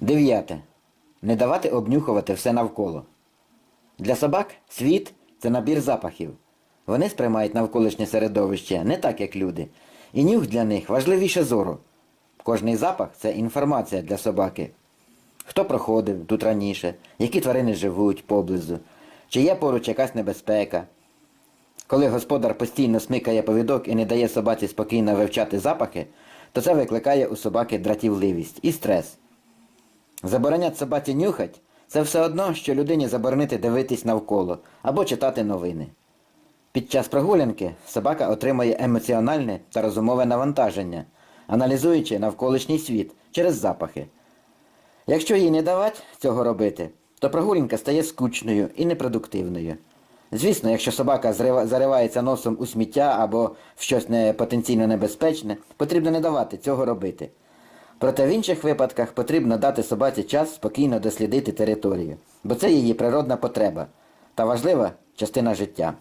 Дев'яте. Не давати обнюхувати все навколо. Для собак світ це набір запахів. Вони сприймають навколишнє середовище не так, як люди. І нюх для них важливіше зору. Кожний запах це інформація для собаки. Хто проходив тут раніше, які тварини живуть поблизу, чи є поруч якась небезпека. Коли господар постійно смикає повідок і не дає собаці спокійно вивчати запахи, то це викликає у собаки дратівливість і стрес. Заборонять собаці нюхать це все одно, що людині заборонити дивитись навколо або читати новини. Під час прогулянки собака отримує емоціональне та розумове навантаження, аналізуючи навколишній світ через запахи. Якщо їй не давати цього робити, то прогулянка стає скучною і непродуктивною. Звісно, якщо собака заривається носом у сміття або в щось не потенційно небезпечне, потрібно не давати цього робити. Проте в інших випадках потрібно дати собаці час спокійно дослідити територію, бо це її природна потреба та важлива частина життя.